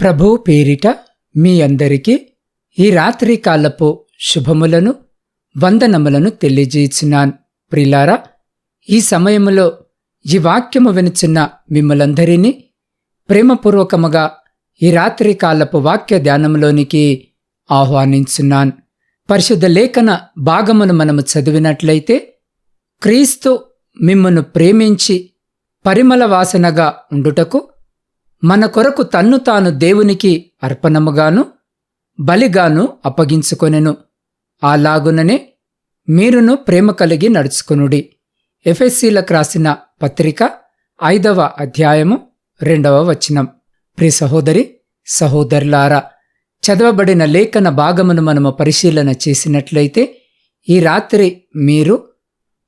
ప్రభు పేరిట మీ అందరికీ ఈ రాత్రి కాలపు శుభములను వందనములను తెలియజేసినాన్ ప్రిలారా ఈ సమయములో ఈ వాక్యము వినుచున్న మిమ్మలందరినీ ప్రేమపూర్వకముగా ఈ రాత్రి కాలపు వాక్య ధ్యానంలోనికి ఆహ్వానించున్నాన్. పరిశుద్ధ లేఖన భాగమును మనము చదివినట్లయితే క్రీస్తు మిమ్మను ప్రేమించి పరిమళ వాసనగా ఉండుటకు మన కొరకు తన్ను తాను దేవునికి అర్పణముగాను బలిగాను అప్పగించుకొనెను. అలాగుననే మీరును ప్రేమ కలిగి నడుచుకునుడి. ఎఫెస్సీలకు రాసిన పత్రిక ఐదవ అధ్యాయము రెండవ వచనం. ప్రి సహోదరి సహోదరులారా చదవబడిన లేఖన భాగమును మనము పరిశీలన చేసినట్లయితే ఈ రాత్రి మీరు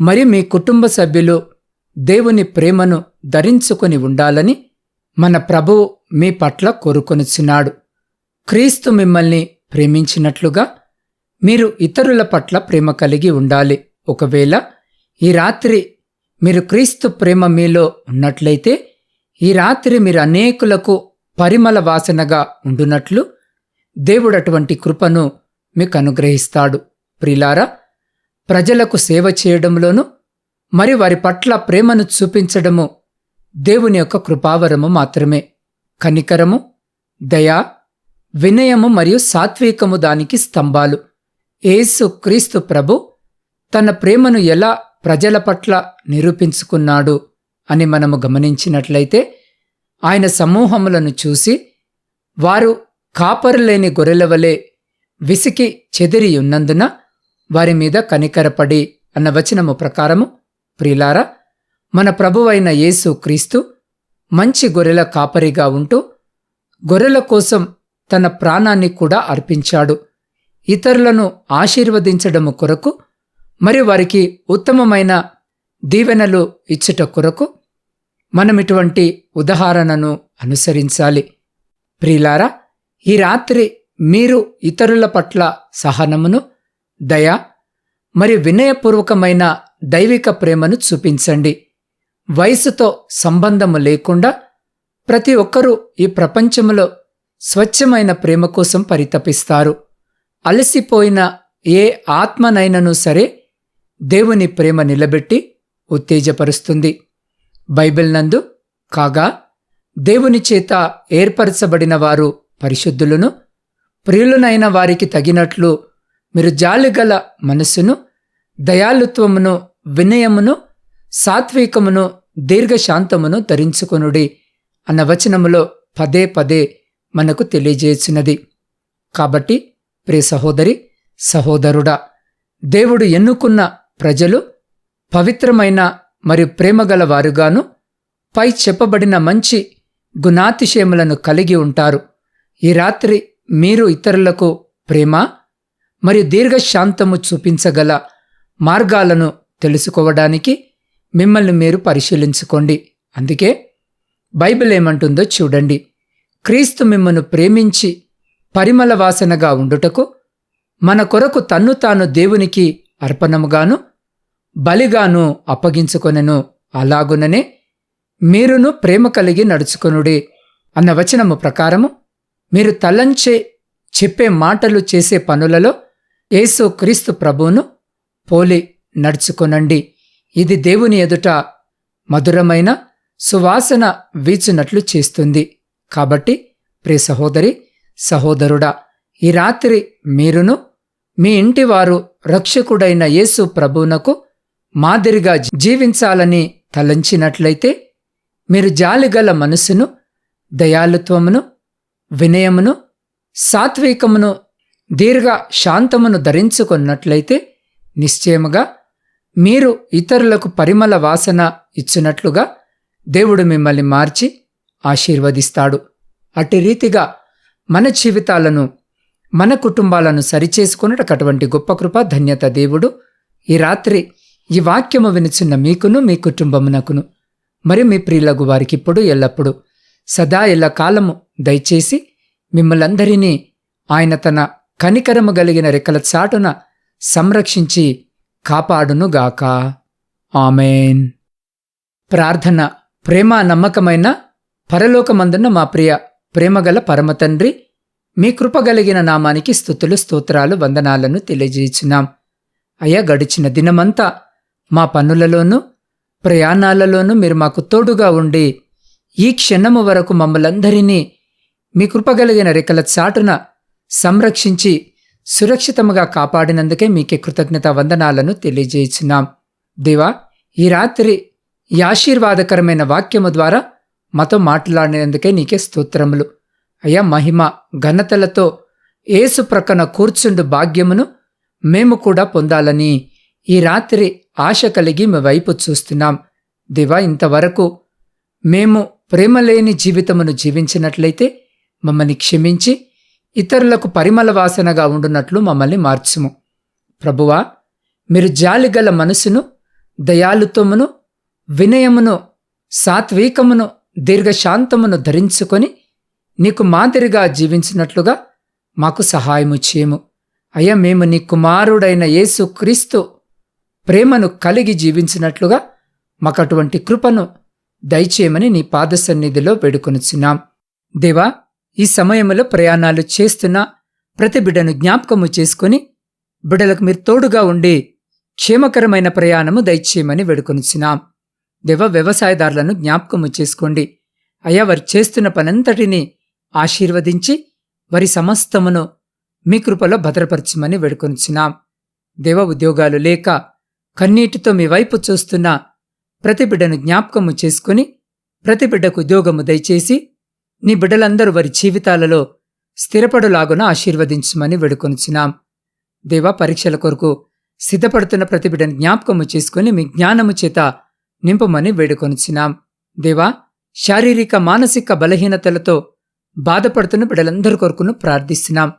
మరి మీ కుటుంబ సభ్యులు దేవుని ప్రేమను ధరించుకొని ఉండాలని మన ప్రభువు మీ పట్ల కోరుకొనుచున్నాడు. క్రీస్తు మిమ్మల్ని ప్రేమించినట్లుగా మీరు ఇతరుల పట్ల ప్రేమ కలిగి ఉండాలి. ఒకవేళ ఈ రాత్రి మీరు క్రీస్తు ప్రేమ మీలో ఉన్నట్లయితే ఈ రాత్రి మీరు అనేకులకు పరిమళ వాసనగా ఉండునట్లు దేవుడు అటువంటి కృపను మీకు అనుగ్రహిస్తాడు. ప్రిలారా ప్రజలకు సేవ చేయడంలోనూ మరి వారి పట్ల ప్రేమను చూపించడము దేవుని యొక్క కృపావరము మాత్రమే. కనికరము దయా వినయము మరియు సాత్వికము దానికి స్తంభాలు. ఏసు క్రీస్తు ప్రభు తన ప్రేమను ఎలా ప్రజల పట్ల నిరూపించుకున్నాడు అని మనము గమనించినట్లయితే ఆయన సమూహములను చూసి వారు కాపరులేని గొర్రెల వలె విసికి చెదిరి ఉన్నందున వారి మీద కనికరపడి అన్న వచనము ప్రకారము ప్రిలారా మన ప్రభువైన యేసు క్రీస్తు మంచి గొర్రెల కాపరిగా ఉంటూ గొర్రెల కోసం తన ప్రాణాన్ని కూడా అర్పించాడు. ఇతరులను ఆశీర్వదించడము కొరకు మరి వారికి ఉత్తమమైన దీవెనలు ఇచ్చుట కొరకు మనమిటువంటి ఉదాహరణను అనుసరించాలి. ప్రిలారా ఈ రాత్రి మీరు ఇతరుల పట్ల సహనమును దయ మరియు వినయపూర్వకమైన దైవిక ప్రేమను చూపించండి. వయసుతో సంబంధము లేకుండా ప్రతి ఒక్కరూ ఈ ప్రపంచంలో స్వచ్ఛమైన ప్రేమ కోసం పరితపిస్తారు. అలసిపోయిన ఏ ఆత్మనైనను సరే దేవుని ప్రేమ నిలబెట్టి ఉత్తేజపరుస్తుంది. బైబిల్ నందు కాగా దేవుని చేత ఏర్పరచబడిన వారు పరిశుద్ధులను ప్రియులనైన వారికి తగినట్లు మీరు జాలిగల మనస్సును దయాలుత్వమును వినయమును సాత్వికమును దీర్ఘశాంతమును ధరించుకొనుడి అన్న వచనములో పదే పదే మనకు తెలియజేసినది. కాబట్టి ప్రియ సహోదరి సహోదరుడా దేవుడు ఎన్నుకున్న ప్రజలు పవిత్రమైన మరియు ప్రేమగల వారుగాను పై చెప్పబడిన మంచి గుణాతిశయములను కలిగి ఉంటారు. ఈ రాత్రి మీరు ఇతరులకు ప్రేమ మరియు దీర్ఘశాంతము చూపించగల మార్గాలను తెలుసుకోవడానికి మిమ్మల్ని మీరు పరిశీలించుకోండి. అందుకే బైబిల్ ఏమంటుందో చూడండి. క్రీస్తు మిమ్మను ప్రేమించి పరిమళ వాసనగా ఉండుటకు మన కొరకు తన్ను తాను దేవునికి అర్పణముగాను బలిగాను అప్పగించుకొనెను. అలాగుననే మీరును ప్రేమ కలిగి నడుచుకొనుడే అన్న వచనము ప్రకారము మీరు తలంచే చెప్పే మాటలు చేసే పనులలో యేసు క్రీస్తు ప్రభువును పోలి నడుచుకొనండి. ఇది దేవుని ఎదుట మధురమైన సువాసన వీచునట్లు చేస్తుంది. కాబట్టి ప్రియ సహోదరి సహోదరుడా ఈ రాత్రి మీరును మీ ఇంటివారు రక్షకుడైన యేసు ప్రభువునకు మాదిరిగా జీవించాలని తలంచినట్లయితే మీరు జాలిగల మనసును దయాలుత్వమును వినయమును సాత్వికమును దీర్ఘ శాంతమును ధరించుకున్నట్లయితే నిశ్చయముగా మీరు ఇతరులకు పరిమళ వాసన ఇచ్చినట్లుగా దేవుడు మిమ్మల్ని మార్చి ఆశీర్వదిస్తాడు. అట్టి రీతిగా మన జీవితాలను మన కుటుంబాలను సరిచేసుకున్నట్టు అటువంటి గొప్ప కృప ధన్యత దేవుడు ఈ రాత్రి ఈ వాక్యము వినిచిన్న మీకును మీ కుటుంబమునకును మరి మీ ప్రియులకు వారికి ఇప్పుడు ఎల్లప్పుడూ సదా ఎల్ల కాలము దయచేసి మిమ్మలందరినీ ఆయన తన కనికరము కలిగిన రెక్కల చాటున సంరక్షించి కాపాడునుగాక. ఆమెన్. ప్రార్థన ప్రేమ నమ్మకమైన పరలోకమందున్న మా ప్రియ ప్రేమగల పరమతండ్రి మీ కృపగలిగిన నామానికి స్థుతులు స్తోత్రాలు వందనాలను తెలియజేసినాం అయ్యా గడిచిన దినమంతా మా పనులలోనూ ప్రయాణాలలోనూ మీరు మాకు తోడుగా ఉండి ఈ క్షణము వరకు మమ్మలందరినీ మీ కృపగలిగిన రెక్కల చాటున సంరక్షించి సురక్షితముగా కాపాడినందుకే మీకే కృతజ్ఞత వందనాలను తెలియజేయుచున్నాం దేవా ఈ రాత్రి ఈ ఆశీర్వాదకరమైన వాక్యము ద్వారా మాతో మాట్లాడినందుకే నీకే స్తోత్రములు. అయ్యా మహిమ ఘనతలతో ఏసు ప్రక్కన కూర్చుండు భాగ్యమును మేము కూడా పొందాలని ఈ రాత్రి ఆశ కలిగి మీ వైపు చూస్తున్నాం. దివా ఇంతవరకు మేము ప్రేమ లేని జీవితమును జీవించినట్లయితే మమ్మల్ని క్షమించి ఇతరులకు పరిమళ వాసనగా ఉండునట్లు మమ్మల్ని మార్చుము. ప్రభువా మీరు జాలిగల మనసును దయాలుత్వమును వినయమును సాత్వికమును దీర్ఘశాంతమును ధరించుకొని నీకు మాదిరిగా జీవించినట్లుగా మాకు సహాయము చేయము. అయ్యా మేము నీ కుమారుడైన యేసు క్రీస్తు ప్రేమను కలిగి జీవించినట్లుగా మాకు అటువంటి కృపను దయచేయమని నీ పాద సన్నిధిలో వేడుకొనుచున్నాం. దేవా ఈ సమయంలో ప్రయాణాలు చేస్తున్న ప్రతి బిడ్డను జ్ఞాపకము చేసుకుని బిడ్డలకు మీరు తోడుగా ఉండి క్షేమకరమైన ప్రయాణము దయచేయమని వేడుకొనిచ్చినాం దేవ వ్యవసాయదారులను జ్ఞాపకము చేసుకోండి. అయ్యా వారు చేస్తున్న పనంతటినీ ఆశీర్వదించి వారి సమస్తమును మీ కృపలో భద్రపరచమని వేడుకొనిచ్చినాం దేవ ఉద్యోగాలు లేక కన్నీటితో మీ వైపు చూస్తున్న ప్రతి బిడ్డను జ్ఞాపకము చేసుకుని ప్రతి బిడ్డకు ఉద్యోగము దయచేసి నీ బిడ్డలందరూ వారి జీవితాలలో స్థిరపడులాగున ఆశీర్వదించమని వేడుకొనుచున్నాం. దేవా పరీక్షల కొరకు సిద్ధపడుతున్న ప్రతి బిడ్డను జ్ఞాపకము చేసుకుని మీ జ్ఞానము చేత నింపమని వేడుకొనుచున్నాం. దేవా శారీరక మానసిక బలహీనతలతో బాధపడుతున్న బిడ్డలందరి కొరకును ప్రార్థిస్తున్నాం.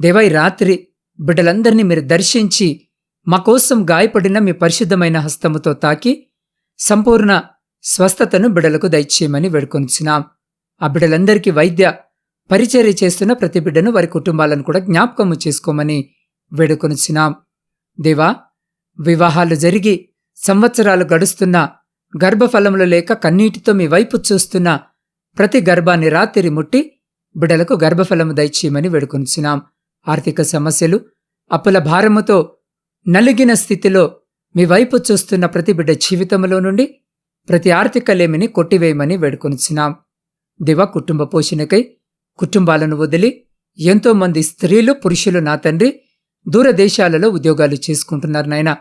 దేవా ఈ రాత్రి బిడ్డలందరినీ మీరు దర్శించి మా కోసం గాయపడిన మీ పరిశుద్ధమైన హస్తముతో తాకి సంపూర్ణ స్వస్థతను బిడలకు దయచేయమని వేడుకొనిచున్నాం. ఆ బిడ్డలందరికీ వైద్య పరిచర్య చేస్తున్న ప్రతి బిడ్డను వారి కుటుంబాలను కూడా జ్ఞాపకము చేసుకోమని వేడుకొనిచ్చినాం దేవా వివాహాలు జరిగి సంవత్సరాలు గడుస్తున్న గర్భఫలములు లేక కన్నీటితో మీ వైపు చూస్తున్న ప్రతి గర్భాన్ని రాత్రి ముట్టి బిడలకు గర్భఫలము దయచేయమని వేడుకొనిచ్చినాం ఆర్థిక సమస్యలు అప్పుల భారముతో నలిగిన స్థితిలో మీ వైపు చూస్తున్న ప్రతి బిడ్డ జీవితంలో నుండి ప్రతి ఆర్థిక లేమిని కొట్టివేయమని వేడుకొనిచ్చినాం దివ కుటుంబ పోషణకై కుటుంబాలను వదిలి ఎంతో మంది స్త్రీలు పురుషులు నా తండ్రి దూరదేశాలలో ఉద్యోగాలు చేసుకుంటున్నారు నాయన.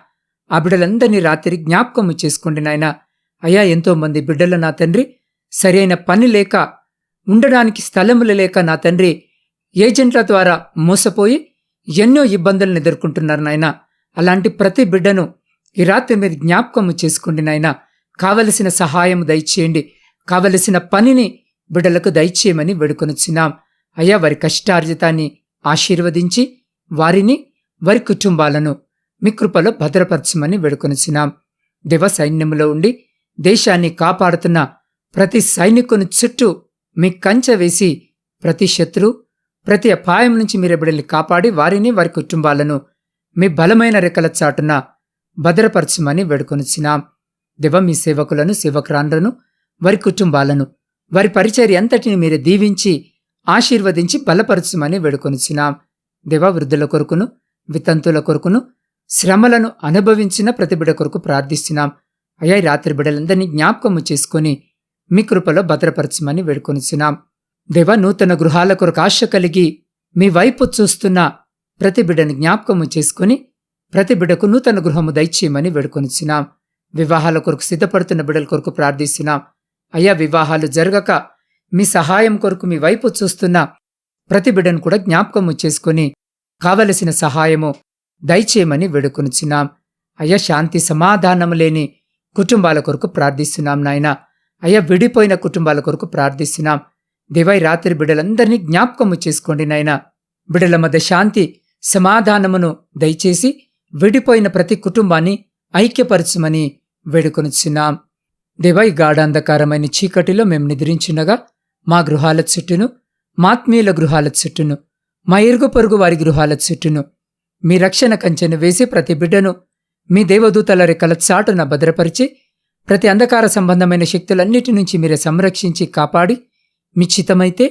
ఆ బిడ్డలందరినీ రాత్రి జ్ఞాపకము చేసుకోండి నాయన. అయ్యా ఎంతో మంది బిడ్డలు నా తండ్రి. సరైన పని లేక ఉండడానికి స్థలములు లేక నా తండ్రి ఏజెంట్ల ద్వారా మోసపోయి ఎన్నో ఇబ్బందులను ఎదుర్కొంటున్నారు నాయన. అలాంటి ప్రతి బిడ్డను ఈ రాత్రి మీరు జ్ఞాపకము చేసుకోండి నాయన. కావలసిన సహాయం దయచేయండి. కావలసిన పనిని బిడ్డలకు దయచేయమని వేడుకొనిచ్చినాం అయ్యా వారి కష్టార్జితాన్ని ఆశీర్వదించి వారిని వారి కుటుంబాలను మీ కృపలో భద్రపరచమని వేడుకొనిచ్చినాం దివ సైన్యములో ఉండి దేశాన్ని కాపాడుతున్న ప్రతి సైనికుని చుట్టూ మీ కంచె వేసి ప్రతి శత్రు ప్రతి అపాయం నుంచి మీరు బిడ్డల్ని కాపాడి వారిని వారి కుటుంబాలను మీ బలమైన రెక్కల చాటున భద్రపరచమని వేడుకొనిచ్చినాం దివ మీ సేవకులను సేవకురాండ్రను వారి కుటుంబాలను వారి పరిచర్య అంతటిని మీరు దీవించి ఆశీర్వదించి బలపరచుమని వేడుకొనిచ్చినాం దేవవృద్ధుల కొరకును వితంతుల కొరకును శ్రమలను అనుభవించిన ప్రతి బిడ కొరకు ప్రార్థిస్తున్నాం. అయ్యా రాత్రి బిడలందరినీ జ్ఞాపకము చేసుకుని మీ కృపలో భద్రపరచమని వేడుకొనిచున్నాం. దేవ నూతన గృహాల కొరకు ఆశ కలిగి మీ వైపు చూస్తున్న ప్రతి బిడ్డను జ్ఞాపకము చేసుకుని ప్రతిబిడకు నూతన గృహము దయచేయమని వేడుకొనిచున్నాం. వివాహాల కొరకు సిద్ధపడుతున్న బిడ్డల కొరకు ప్రార్థిస్తున్నాం. అయ్యా వివాహాలు జరగక మీ సహాయం కొరకు మీ వైపు చూస్తున్న ప్రతి బిడ్డను కూడా జ్ఞాపకము చేసుకుని కావలసిన సహాయము దయచేయమని వేడుకొనిచున్నాం. అయ్యా శాంతి సమాధానము లేని కుటుంబాల కొరకు ప్రార్థిస్తున్నాం నాయన. అయ్యా విడిపోయిన కుటుంబాల కొరకు ప్రార్థిస్తున్నాం. దివై రాత్రి బిడ్డలందరినీ జ్ఞాపకము చేసుకోండి నాయన. బిడ్డల మధ్య శాంతి సమాధానమును దయచేసి విడిపోయిన ప్రతి కుటుంబాన్ని ఐక్యపరచమని వేడుకొనుచున్నాం. దేవై గాఢాంధకారమైన చీకటిలో మేము నిద్రించినగా మా గృహాల చుట్టూను మాత్మీయుల గృహాల చుట్టూను మా ఇరుగు పొరుగు వారి గృహాల చుట్టూను మీ రక్షణ కంచెను వేసి ప్రతి బిడ్డను మీ దేవదూతల రెక్కల చాటున భద్రపరిచి ప్రతి అంధకార సంబంధమైన శక్తులన్నిటి నుంచి మీరే సంరక్షించి కాపాడి మిచ్చితమైతే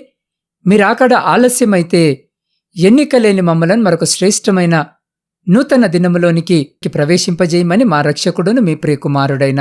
మీరాకడ ఆలస్యమైతే ఎన్నికలేని మమ్మలను మరొక శ్రేష్టమైన నూతన దినములోనికి ప్రవేశింపజేయమని మా రక్షకుడును మీ ప్రియకుమారుడైన